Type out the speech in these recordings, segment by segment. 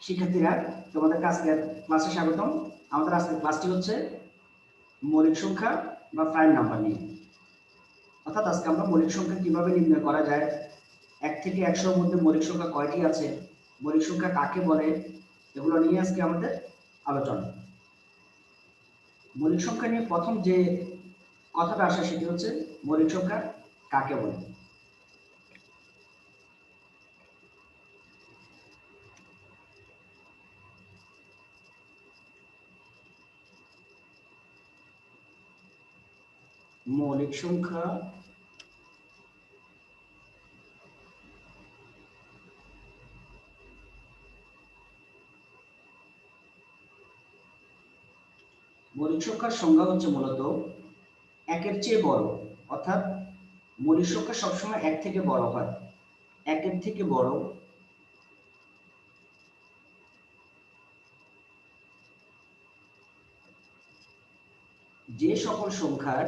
শিক্ষার্থীরা, তোমাদের আজকের ক্লাসে স্বাগতম। আমাদের আজকের ক্লাসটি হচ্ছে মৌলিক সংখ্যা বা প্রাইম নাম্বার নিয়ে। অর্থাৎ আজকে আমরা মৌলিক সংখ্যা কীভাবে নির্ণয় করা যায়? এক থেকে একশোর মধ্যে মৌলিক সংখ্যা কয়টি আছে? মৌলিক সংখ্যা কাকে বলে? এগুলো নিয়ে আজকে আমাদের আলোচনা। মৌলিক সংখ্যা নিয়ে প্রথম যে কথাটা আসে সেটি হচ্ছে মৌলিক সংখ্যা কাকে বলে? মৌলিক সংখ্যা মৌলিক সংখ্যার সংজ্ঞা হচ্ছে মূলত একের চেয়ে বড়, অর্থাৎ মৌলিক সংখ্যা সবসময় এক থেকে বড় হয়। একের থেকে বড় যে সকল সংখ্যার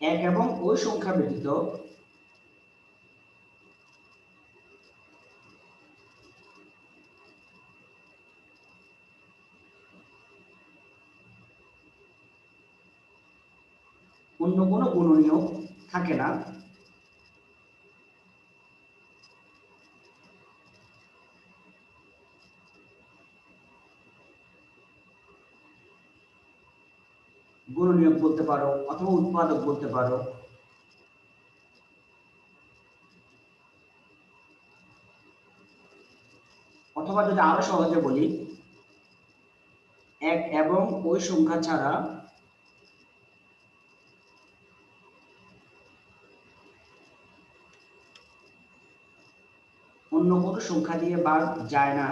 এক এবং ওই সংখ্যা ব্যতীত অন্য কোনো গুণনীয় থাকে না। গুণনীয়ক বলতে পারো অথবা উৎপাদক বলতে পারো। অথবা যদি আরও সহজে বলি, এক এবং ওই সংখ্যা ছাড়া অন্য কোনো সংখ্যা দিয়ে ভাগ যায় না।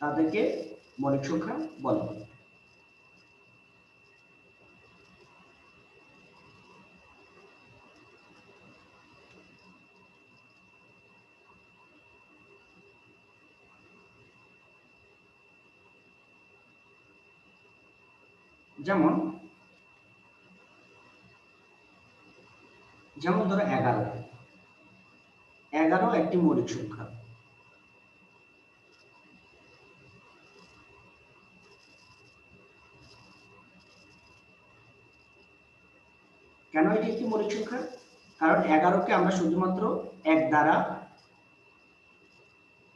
তাদেরকে মৌলিক সংখ্যা বলে যেমন যেমন ধরো এগারো। এগারো একটি মৌলিক সংখ্যা। এটি একটি মৌলিক সংখ্যা কারণ এগারোকে আমরা শুধুমাত্র এক দ্বারা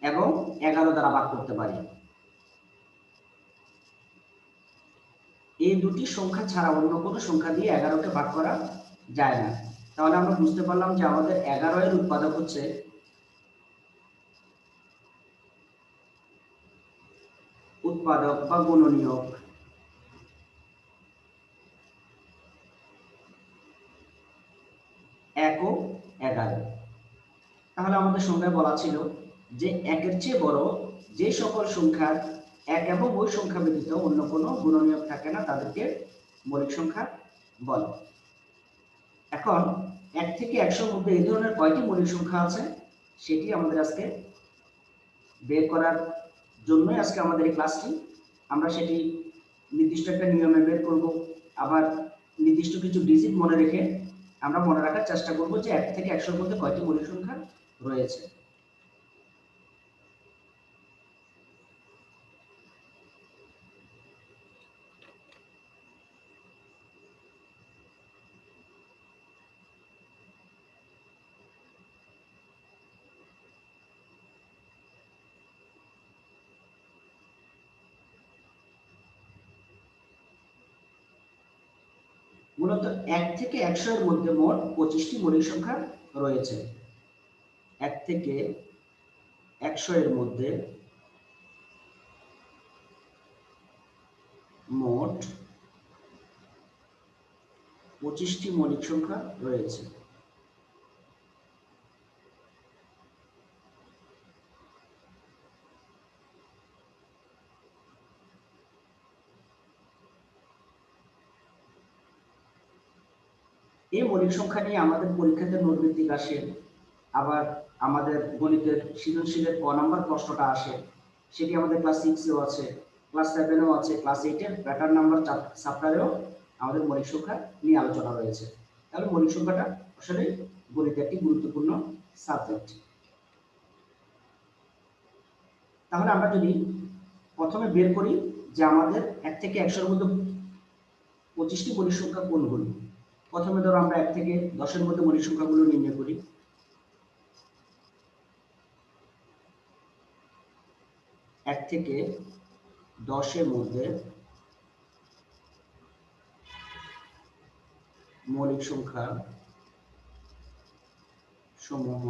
এবং এগারো দ্বারা ভাগ করতে পারি। এই দুটি সংখ্যা ছাড়া অন্য কোনো সংখ্যা দিয়ে এগারোকে ভাগ করা যায় না। তাহলে আমরা বুঝতে পারলাম যে আমাদের এগারো এর উৎপাদক হচ্ছে উৎপাদক বা গুণনীয়ক এক ও এগারো তাহলে আমাদের সংখ্যায় বলা ছিল যে একের চেয়ে বড় যে সকল সংখ্যার এক এবং ওই সংখ্যা ব্যতীত অন্য কোনো গুণনীয়ক থাকে না তাদেরকে মৌলিক সংখ্যা বলে। এখন এক থেকে একশোর মধ্যে এই ধরনের কয়টি মৌলিক সংখ্যা আছে সেটি আমাদের আজকে বের করার জন্যই আজকে আমাদের এই ক্লাসটি। আমরা সেটি নির্দিষ্ট একটা নিয়মে বের করব। আবার নির্দিষ্ট কিছু ডিজিট মনে রেখে আমরা মনে রাখার চেষ্টা করব যে এক থেকে একশোর মধ্যে কয়টি মৌলিক সংখ্যা রয়েছে মূলত এক থেকে একশো মধ্যে মোট পঁচিশটি মৌলিক সংখ্যা রয়েছে। এক থেকে একশো এর মধ্যে মোট পঁচিশটি মৌলিক সংখ্যা রয়েছে। এই মৌলিক সংখ্যা নিয়ে আমাদের পরীক্ষাতে নোটভিত্তিক আসে। আবার আমাদের গণিতের সৃজনশীলের ক নম্বর প্রশ্নটা আসে, সেটি আমাদের ক্লাস সিক্সেও আছে ক্লাস সেভেনেও আছে ক্লাস এইটের প্যাটার্ন নাম্বার চ্যাপ্টারেও আমাদের মৌলিক সংখ্যা নিয়ে আলোচনা রয়েছে তাহলে মৌলিক সংখ্যাটা আসলে গণিতের একটি গুরুত্বপূর্ণ সাবজেক্ট তাহলে আমরা যদি প্রথমে বের করি যে আমাদের এক থেকে একশোর মধ্যে পঁচিশটি মৌলিক সংখ্যা কোনগুলি? প্রথমে ধরো আমরা এক থেকে দশের মধ্যে মৌলিক সংখ্যাগুলো নির্ণয় করি। এক থেকে দশের মধ্যে মৌলিক সংখ্যা সমূহ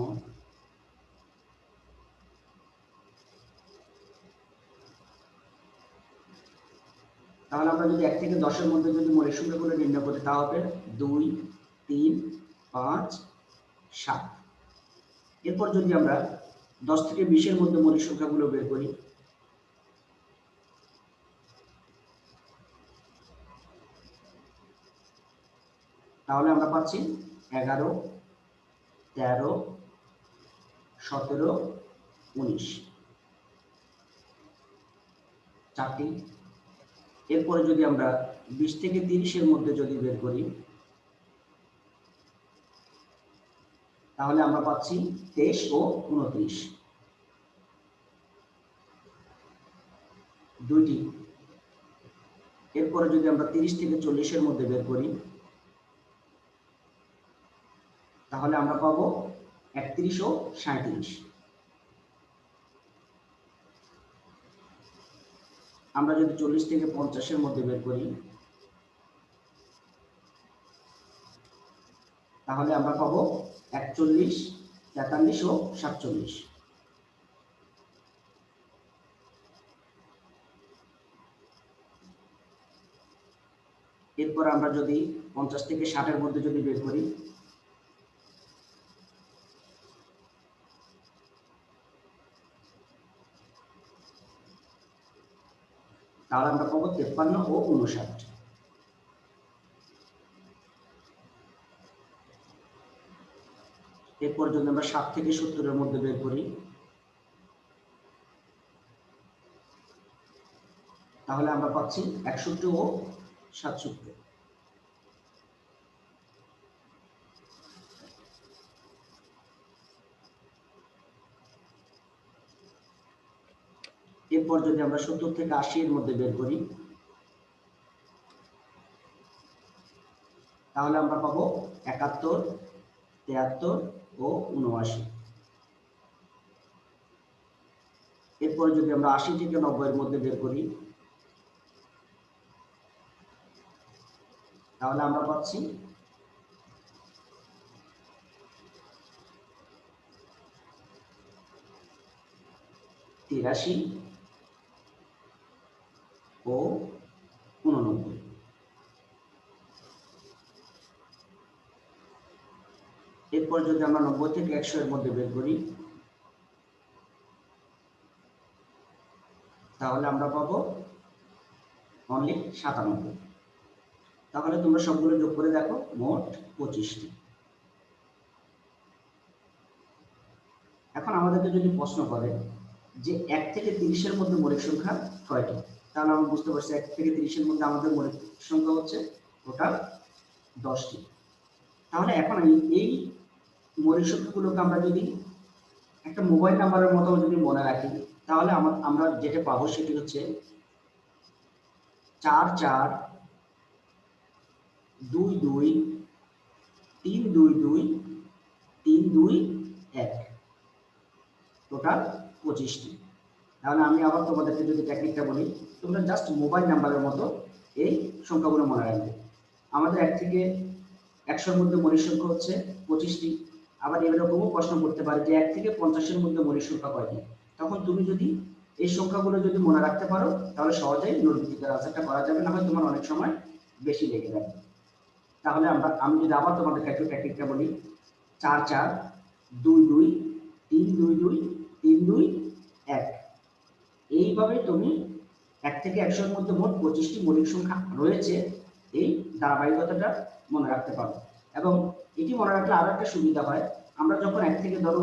তাহলে আমরা যদি এক থেকে দশের মধ্যে যদি মৌলিক সংখ্যাগুলো নির্ণয় করি, তা হবে দুই, তিন, পাঁচ, সাত। এরপর যদি আমরা দশ থেকে বিশের মধ্যে মৌলিক সংখ্যাগুলো বের করি তাহলে আমরা পাচ্ছি এগারো, তেরো, সতেরো, উনিশ। চারটি। এরপরে যদি আমরা বিশ থেকে তিরিশের মধ্যে যদি বের করি, তাহলে আমরা পাচ্ছি তেইশ ও উনত্রিশ। দুইটি। এরপরে যদি আমরা তিরিশ থেকে চল্লিশের মধ্যে বের করি তাহলে আমরা পাবো একত্রিশ ও সাঁত্রিশ আমরা যদি চল্লিশ থেকে পঞ্চাশের মধ্যে বের করি, তাহলে আমরা পাবো একচল্লিশ, তেতাল্লিশ ও সাতচল্লিশ। এরপর আমরা যদি পঞ্চাশ থেকে ষাটের মধ্যে যদি বের করি তাহলে আমরা পাবো তেপ্পান্ন ও উনষাট। এরপর যদি আমরা ষাট থেকে সত্তরের মধ্যে বের করি। তাহলে আমরা পাচ্ছি একষট্টি ও সাতষট্টি। এরপর যদি আমরা সত্তর থেকে আশি এর মধ্যে বের করি। তাহলে আমরা পাবো একাত্তর, তেয়াত্তর ও উনআশি। এরপরে যদি আমরা আশি থেকে নব্বই এর মধ্যে বের করি, তাহলে আমরা পাচ্ছি তিরাশি ও উননব্বই। এরপর যদি আমরা নব্বই থেকে একশো এর মধ্যে বের করি, তাহলে আমরা পাবো অনলি সাতানব্বই। তাহলে তোমরা সবগুলো যোগ করে দেখো, মোট পঁচিশটি। এখন আমাদেরকে যদি প্রশ্ন করে যে এক থেকে তিরিশের মধ্যে মৌলিক সংখ্যা কয়টি? তাহলে আমরা বুঝতে পারছি এক থেকে তিরিশের মধ্যে আমাদের মৌলিক সংখ্যা হচ্ছে টোটাল দশটি। তাহলে এখন এই মৌলিক সংখ্যাগুলোকে আমরা যদি একটা মোবাইল নাম্বারের মতো যদি মনে রাখি, তাহলে আমার আমরা যেটা পাবো সেটি হচ্ছে চার চার দুই দুই তিন দুই দুই তিন দুই এক। টোটাল পঁচিশটি। তাহলে আমি আবার তোমাদেরকে যদি টেকনিকটা বলি, তোমরা জাস্ট মোবাইল নাম্বারের মতো এই সংখ্যাগুলো মনে রাখবে। আমাদের এক থেকে একশোর মধ্যে মনির সংখ্যা হচ্ছে পঁচিশটি। আবার এরকমও প্রশ্ন করতে পারে যে এক থেকে পঞ্চাশের মধ্যে মনির সংখ্যা কয়টি? তখন তুমি যদি এই সংখ্যাগুলো যদি মনে রাখতে পারো, তাহলে সহজেই নোটভিত্তিকের আনসারটা করা যাবে, না হয় তোমার অনেক সময় বেশি লেগে যাবে। তাহলে আমরা, আমি যদি আবার তোমাদেরকে একটু টেকনিকটা বলি, চার চার দুই দুই তিন দুই দুই তিন দুই এক। এইভাবে তুমি এক থেকে একশোর মধ্যে মোট পঁচিশটি মৌলিক সংখ্যা রয়েছে, এই ধারাবাহিকতাটা মনে রাখতে পারো। এবং এটি মনে রাখলে আরও একটা সুবিধা হয়। আমরা যখন এক থেকে ধরো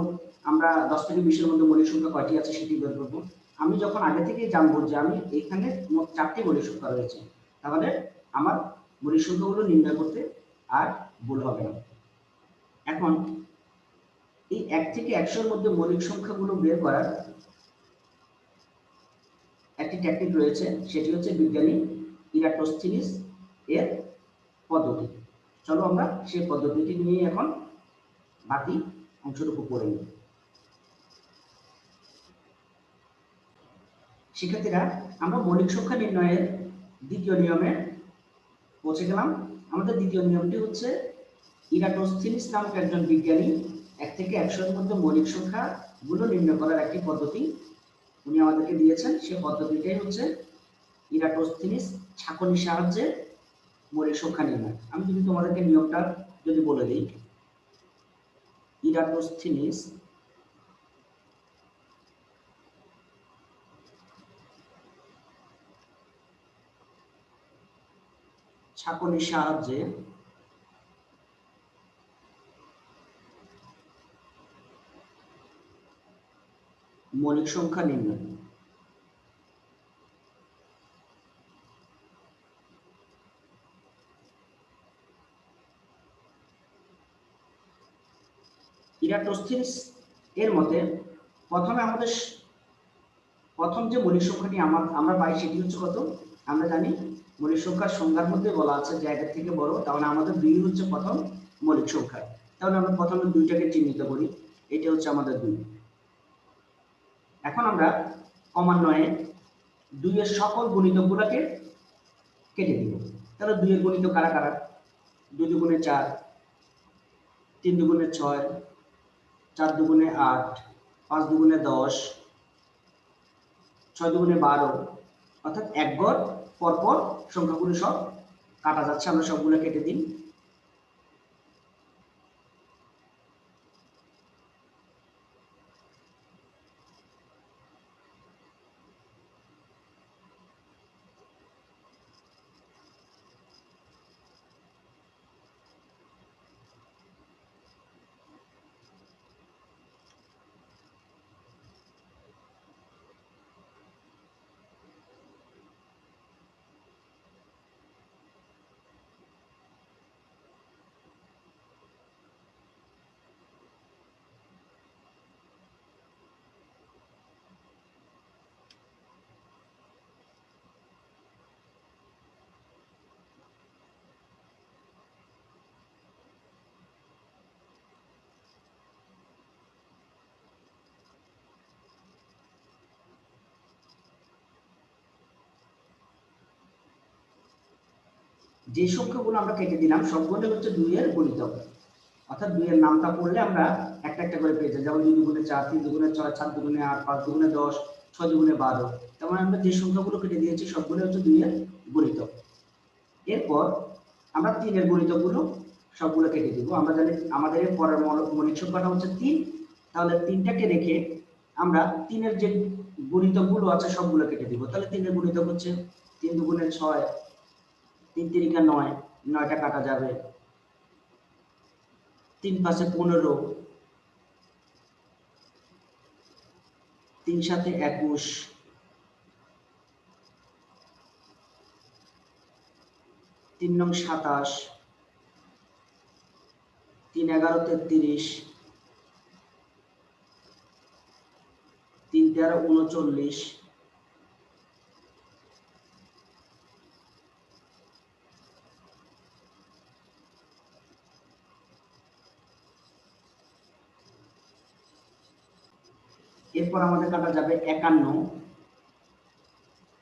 আমরা দশ থেকে বিশের মধ্যে মৌলিক সংখ্যা কয়টি আছে সেটি বের করব। আমি যখন আগে থেকে জানব যে আমি এখানে মোট চারটি মৌলিক সংখ্যা রয়েছে, তাহলে আমার মৌলিক সংখ্যাগুলো নির্ণয় করতে আর ভুল হবে না। এখন এই এক থেকে একশোর মধ্যে মৌলিক সংখ্যাগুলো বের করার একটি টেকনিক রয়েছে, সেটি হচ্ছে বিজ্ঞানী ইরাটোস্থিনিস এর পদ্ধতি। চলো আমরা সেই পদ্ধতিটি নিয়ে এখন বাকি অংশটুকু পড়ে নিই। শিক্ষার্থীরা, আমরা মৌলিক সংখ্যা নির্ণয়ের দ্বিতীয় নিয়মে পৌঁছে গেলাম। আমাদের দ্বিতীয় নিয়মটি হচ্ছে ইরাটোস্থিনিস নামক একজন বিজ্ঞানী এক থেকে একশোর মধ্যে মৌলিক সংখ্যাগুলো নির্ণয় করার একটি পদ্ধতি উনি আমাদেরকে দিয়েছেন সেই পদ্ধতিটাই হচ্ছে ইরাটোস্থিনিস, ছাঁকনির সাহায্যে মৌলিক সংখ্যা নির্ণয়। আমি যদি তোমাদেরকে নিয়মটা যদি বলে দিই, ইরাটোস্থিনিস ছাঁকনির সাহায্যে মৌলিক সংখ্যা নির্ণয়। ইরাটোস্থিনিস এর মতে প্রথমে আমাদের প্রথম যে মৌলিক সংখ্যাটি আমার আমরা পাই সেটি হচ্ছে কত? আমরা জানি মৌলিক সংখ্যার সংজ্ঞার মধ্যে বলা আছে যে একের থেকে বড়, তাহলে আমাদের দুই হচ্ছে প্রথম মৌলিক সংখ্যা। তাহলে আমরা প্রথমে দুইটাকে চিহ্নিত করি। এটা হচ্ছে আমাদের দুই। এখন আমরা ক্রমান্বয়ে দুইয়ের সকল গুণিতকগুলোকে কেটে দিব। তাহলে দুইয়ের গণিত কারা কারা? দুই দুগুণে চার, তিন দুগুণে ছয়, চার দুগুণে আট, পাঁচ দুগুণে দশ, ছয় দুগুণে বারো, অর্থাৎ এক পরপর সংখ্যাগুলো সব কাটা যাচ্ছে, আমরা সবগুলো কেটে দিই। যে সংখ্যাগুলো আমরা কেটে দিলাম সবগুলো হচ্ছে দুইয়ের গুণিতক অর্থাৎ দুইয়ের নামটা পড়লে আমরা একটা একটা করে পেয়ে যাই। যেমন দুই দুগুণে চার, তিন দুগুণে ছয় চার দুগুণে আট, পাঁচ দুগুণে দশ, ছয় দুগুণে বারো। তেমন আমরা যে সংখ্যাগুলো কেটে দিয়েছি সবগুলো হচ্ছে দুইয়ের গুণিতক এরপর আমরা তিনের গুণিতকগুলো সবগুলো কেটে দিব। আমরা জানি আমাদের পরের মল- মৌলিক সংখ্যাটা হচ্ছে তিন। তাহলে তিনটাকে রেখে আমরা তিনের যে গুণিতকগুলো আছে, সবগুলো কেটে দিব। তাহলে তিনের গুণিতক হচ্ছে তিন দুগুণে ছয় তিন তিরিকা নয়, নয়টা কাটা যাবে। তিন পাশে পনেরো। তিন সাথে একুশ। তিন নং সাতাশ। তিন এগারো তেত্রিশ। তিন তেরো উনচল্লিশ। এরপর আমাদের কাটা যাবে একান্ন।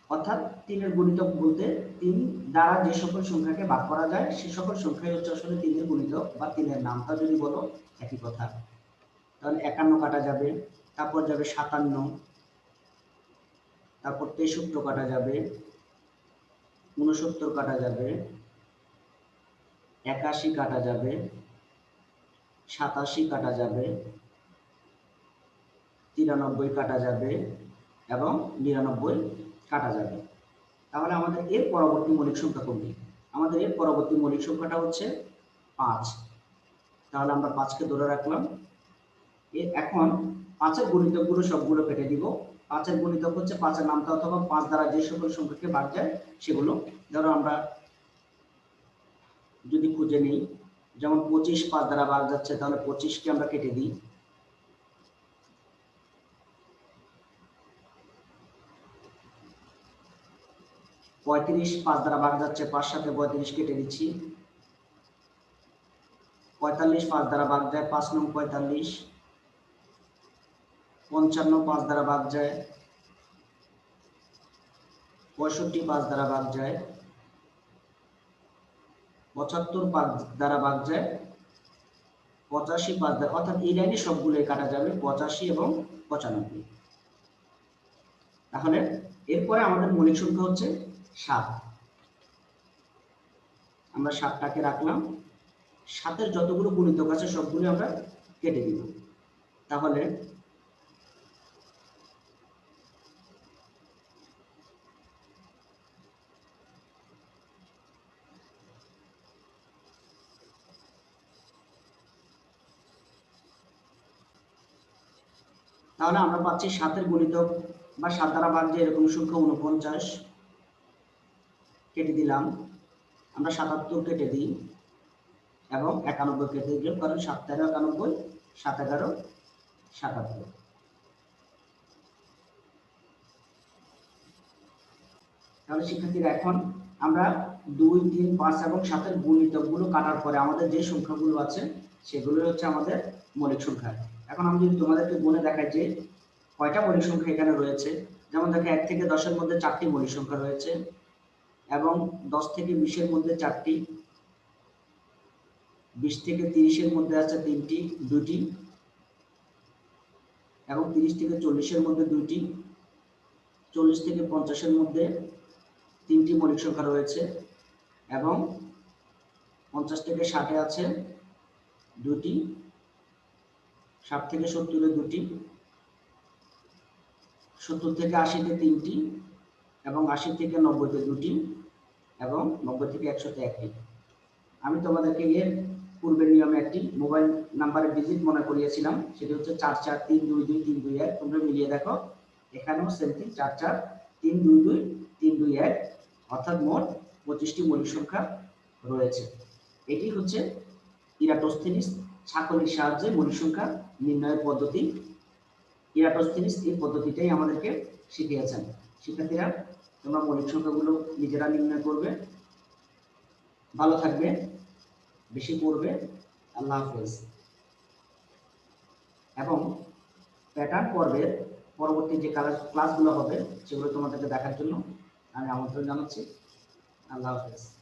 অর্থাৎ তিনের গুণিতক বলতে তিন দ্বারা যে সকল সংখ্যাকে ভাগ করা যায়, সে সকল সংখ্যাই হচ্ছে আসলে তিনের গুণিতক বা তিনের নামটা যদি বলো, একই কথা। তাহলে একান্ন কাটা যাবে, তারপর যাবে সাতান্ন। তারপর তেষট্টি কাটা যাবে উনসত্তর কাটা যাবে, একাশি কাটা যাবে, সাতাশি কাটা যাবে তিরানব্বই কাটা যাবে এবং নিরানব্বই কাটা যাবে। তাহলে আমাদের এর পরবর্তী মৌলিক সংখ্যা কোনটি? আমাদের এর পরবর্তী মৌলিক সংখ্যাটা হচ্ছে পাঁচ। তাহলে আমরা পাঁচকে ধরে রাখলাম। এ- এখন পাঁচের গুণিতকগুলো সবগুলো কেটে দিব। পাঁচের গুণিতক হচ্ছে পাঁচের নামটা অথবা পাঁচ দ্বারা যে সকল সংখ্যাকে বাদ যায় সেগুলো ধরো আমরা যদি খুঁজে নিই, যেমন পঁচিশ পাঁচ দ্বারা বাদ যাচ্ছে, তাহলে পঁচিশকে আমরা কেটে দিই। পঁয়ত্রিশ, পাঁচ দ্বারা ভাগ যাচ্ছে পাঁচ সাথে পঁয়ত্রিশ কেটে দিচ্ছি পঁয়তাল্লিশ, পাঁচ দ্বারা ভাগ যায় পাঁচ নং পঁয়তাল্লিশ। পঞ্চান্ন, পাঁচ দ্বারা ভাগ যায় পঁয়ষট্টি, পাঁচ দ্বারা ভাগ যায় পঁচাত্তর, পাঁচ দ্বারা ভাগ যায় পঁচাশি, পাঁচ দ্বারা, অর্থাৎ এই লাইনে সবগুলোই কাটা যাবে পঁচাশি এবং পঁচানব্বই। তাহলে এরপরে আমাদের মৌলিক সংখ্যা হচ্ছে সাত আমরা সাতটাকে রাখলাম। সাতের যতগুলো গুণিতক আছে, সবগুলো আমরা কেটে দিব তাহলে তাহলে আমরা পাচ্ছি সাতের গুণিতক বা সাত দ্বারা ভাগ যে এরকম সংখ্যা উনপঞ্চাশ কেটে দিলাম। আমরা সাতাত্তর কেটে দিই এবং একানব্বই কেটে দিলাম কারণ সাত তেরো, একানব্বই, সাত এগারো, সাতাত্তর। তাহলে শিক্ষার্থীরা, এখন আমরা দুই, তিন, পাঁচ এবং সাতের গুণিতকগুলো কাটার পরে আমাদের যে সংখ্যাগুলো আছে সেগুলো হচ্ছে আমাদের মৌলিক সংখ্যা। এখন আমি যদি তোমাদেরকে গুণে দেখাই যে কয়টা মৌলিক সংখ্যা এখানে রয়েছে, যেমন দেখো এক থেকে দশের মধ্যে চারটি মৌলিক সংখ্যা রয়েছে। এবং দশ থেকে বিশের মধ্যে চারটি, বিশ থেকে তিরিশের মধ্যে আছে তিনটি দুটি এবং তিরিশ থেকে চল্লিশের মধ্যে দুইটি, চল্লিশ থেকে পঞ্চাশের মধ্যে তিনটি মৌলিক সংখ্যা রয়েছে, এবং পঞ্চাশ থেকে ষাটে আছে দুটি ষাট থেকে সত্তরে দুটি সত্তর থেকে আশিতে তিনটি এবং আশি থেকে নব্বইতে দুটি এবং নব্বই থেকে একশোতে একটি। আমি তোমাদেরকে এর পূর্বের নিয়মে একটি মোবাইল নাম্বারের ডিজিট মনে করিয়েছিলাম। সেটি হচ্ছে চার চার তিন দুই দুই তিন দুই এক। তোমরা মিলিয়ে দেখো, এখানেও সেম থিং চার চার তিন দুই দুই তিন দুই এক। অর্থাৎ মোট পঁচিশটি মৌলিক সংখ্যা রয়েছে। এটি হচ্ছে ইরাটোস্থিনিস ছাকলির সাহায্যে মৌলিক সংখ্যা নির্ণয়ের পদ্ধতি। ইরাটোস্থিনিস এই পদ্ধতিটাই আমাদেরকে শিখিয়েছেন। শিক্ষার্থীরা তোমরা মৌলিক নিজেরা নির্ণয় করবে। ভালো থাকবে, বেশি পড়বে। আল্লাহ হাফেজ। এবং প্যাটার্ন পর্বের পরবর্তী যে কালার ক্লাসগুলো হবে, সেগুলো তোমাদেরকে দেখার জন্য আমি আমন্ত্রণ জানাচ্ছি। আল্লাহ হাফেজ।